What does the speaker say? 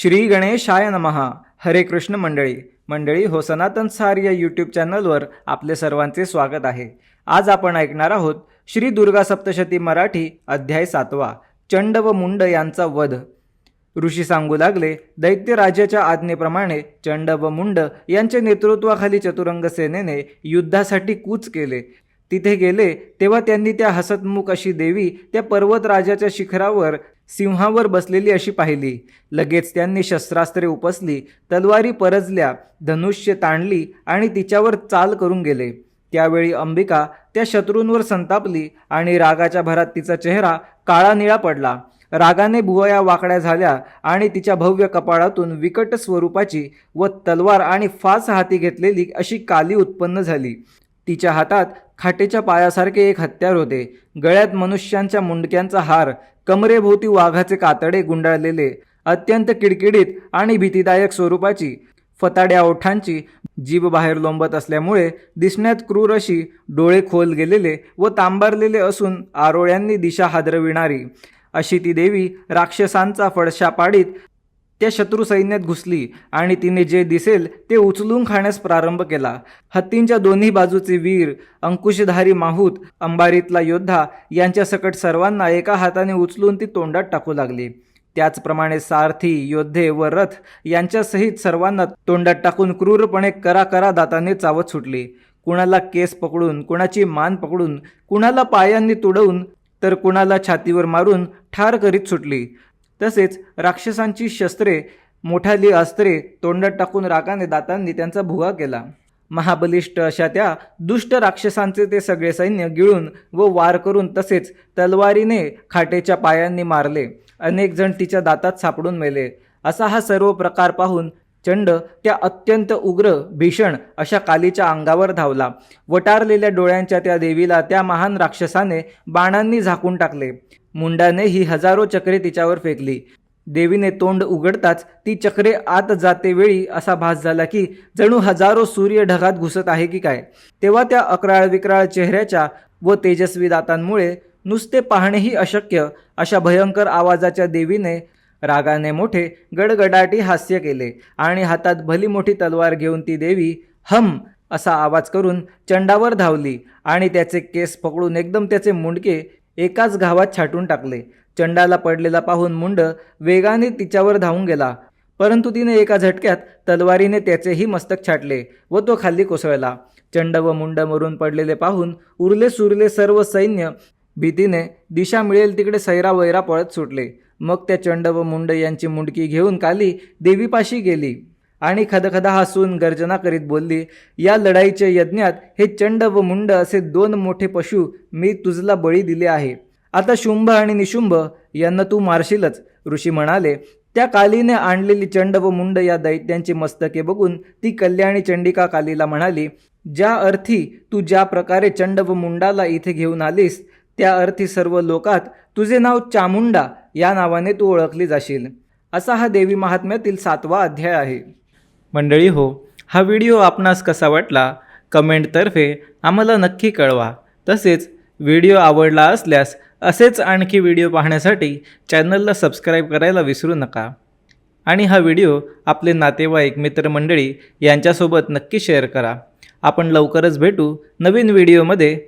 श्री गणेशाय नमहा हरे कृष्ण मंडळी. मंडळी हो सनातन सार या यूट्यूब चॅनलवर आपले सर्वांचे स्वागत आहे. आज आपण ऐकणार आहोत श्री दुर्गा सप्तशती मराठी अध्याय सातवा चंड व मुंड यांचा वध. ऋषी सांगू लागले दैत्य राजाच्या आज्ञेप्रमाणे चंड व मुंड यांच्या नेतृत्वाखाली चतुरंग सेनेने युद्धासाठी कूच केले. तिथे गेले तेव्हा त्यांनी त्या हसतमुख अशी देवी त्या पर्वतराजाच्या शिखरावर सिंहावर बसलेली अशी पाहिली. लगेच त्यांनी शस्त्रास्त्रे उपसली तलवारी परजल्या धनुष्य ताणली आणि तिच्यावर चाल करून गेले. त्यावेळी अंबिका त्या शत्रूंवर संतापली आणि रागाच्या भरात तिचा चेहरा काळा निळा पडला. रागाने भुवया वाकड्या झाल्या आणि तिच्या भव्य कपाळातून विकट स्वरूपाची व तलवार आणि फास हाती घेतलेली अशी काली उत्पन्न झाली. तिच्या हातात खाटेच्या पायासारखे एक हत्यार होते. गळ्यात मनुष्यांच्या मुंडक्यांचा हार कमरेभोवती वाघाचे कातडे गुंडाळलेले अत्यंत किडकिडीत आणि भीतीदायक स्वरूपाची फताड्या ओठांची जीभ बाहेर लोंबत असल्यामुळे दिसण्यात क्रूर अशी डोळे खोल गेलेले व तांबारलेले असून आरोळ्यांनी दिशा हादरविणारी. अशी ती देवी राक्षसांचा फडशा पाडीत त्या शत्रू सैन्यात घुसली आणि तिने जे दिसेल ते उचलून खाण्यास प्रारंभ केला. हत्तींच्या दोन्ही बाजूचे वीर अंकुशधारी माहूत अंबारीतला योद्धा यांच्या सकट सर्वांना एका हाताने उचलून ती तोंडात टाकू लागली. त्याचप्रमाणे सारथी योद्धे व रथ यांच्यासहित सर्वांना तोंडात टाकून क्रूरपणे करा करा दाताने चावत सुटली. कुणाला केस पकडून कुणाची मान पकडून कुणाला पायांनी तुडवून तर कुणाला छातीवर मारून ठार करीत सुटली. तसेच राक्षसांची शस्त्रे मोठाली अस्त्रे तोंडात टाकून रागाने दातांनी त्यांचा भुगा केला. महाबलिष्ठ अशा त्या दुष्ट राक्षसांचे ते सगळे सैन्य गिळून व वार करून तसेच तलवारीने खाटेच्या पायांनी मारले. अनेक जण तिच्या दातात सापडून मेले. असा हा सर्व प्रकार पाहून चंड त्या अत्यंत उग्र भीषण अशा कालीच्या अंगावर धावला. वटारलेल्या डोळ्यांच्या त्या देवीला त्या महान राक्षसाने बाणांनी झाकून टाकले. मुंडाने ही हजारो चक्रे तिच्यावर फेकली. देवीने तोंड उघडताच ती चक्रे आत जाते वेळी असा भास झाला की जणू हजारो सूर्य ढगात घुसत आहे की काय? तेव्हा त्या अकराळ विक्राळ चेहऱ्याच्या व तेजस्वी दातांमुळे नुसते पाहणेही अशक्य अशा भयंकर आवाजाच्या देवीने रागाने मोठे गडगडाटी हास्य केले आणि हातात भली मोठी तलवार घेऊन ती देवी हम! असा आवाज करून चंडावर धावली आणि त्याचे केस पकडून एकदम त्याचे मुंडके एकाच घावात छाटून टाकले. चंडाला पडलेला पाहून मुंड वेगाने तिच्यावर धावून गेला परंतु तिने एका झटक्यात तलवारीने त्याचेही मस्तक छाटले व तो खाली कोसळला. चंड व मुंड मरून पडलेले पाहून उरले सुरले सर्व सैन्य भीतीने दिशा मिळेल तिकडे सैरा वैरा पळत सुटले. मग त्या चंड व मुंड यांची मुंडकी घेऊन काली देवीपाशी गेली. आणि खदखदा हसून गर्जना करीत बोलली या लढाईच्या यज्ञात हे चंड व मुंड असे दोन मोठे पशु मी तुझला बळी दिले आहे. आता शुंभ आणि निशुंभ यांना तू मारशीलच. ऋषी म्हणाले त्या कालीने आणलेली चंड व मुंड या दैत्यांची मस्तके बघून ती कल्याणी चंडिका कालीला म्हणाली ज्या अर्थी तू ज्या प्रकारे चंड व मुंडाला इथे घेऊन आलीस त्या अर्थी सर्व लोकात तुझे नाव चामुंडा या नावाने तू ओळखली जाशील. असा हा देवी महात्म्यातील सातवा अध्याय आहे. मंडळी हो हा व्हिडिओ आपणास कसा वाटला? कमेंटतर्फे आम्हाला नक्की कळवा. तसेच व्हिडिओ आवडला असल्यास असेच आणखी व्हिडिओ पाहण्यासाठी चॅनलला सबस्क्राईब करायला विसरू नका. आणि हा व्हिडिओ आपले नातेवाईक मित्रमंडळी यांच्यासोबत नक्की शेअर करा. आपण लवकरच भेटू नवीन व्हिडिओमध्ये.